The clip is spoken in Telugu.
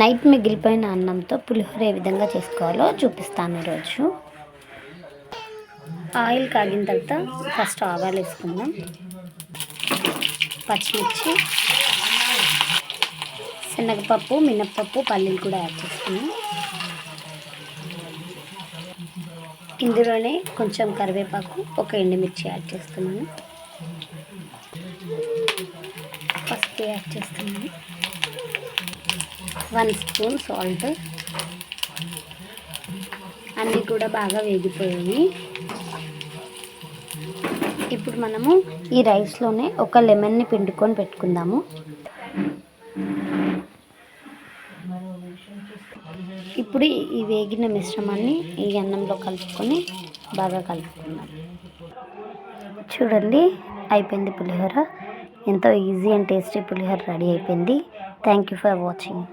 నైట్ మిగిలిపోయిన అన్నంతో పులిహోర ఏ విధంగా చేసుకోవాలో చూపిస్తాను ఈరోజు. ఆయిల్ కాగిన తర్వాత ఫస్ట్ ఆవాలు వేసుకుందాం. పచ్చిమిర్చి శనగపప్పు మినప్పప్పు పల్లీలు కూడా యాడ్ చేసుకున్నాం ఇందులోనే కొంచెం కరివేపాకు ఒక ఎండుమిర్చి యాడ్ చేస్తున్నాను. పసుపు యాడ్ చేస్తున్నాను. One spoon salt. అన్నీ కూడా బాగా వేగిపోయాయి. ఇప్పుడు మనము ఈ రైస్లోనే ఒక లెమన్ని పిండుకొని పెట్టుకుందాము. ఇప్పుడు ఈ వేగిన మిశ్రమాన్ని ఈ అన్నంలో కలుపుకొని బాగా కలుపుకుందాం. చూడండి అయిపోయింది పులిహోర. ఎంతో easy and tasty pulihora ready అయిపోయింది. Thank you for watching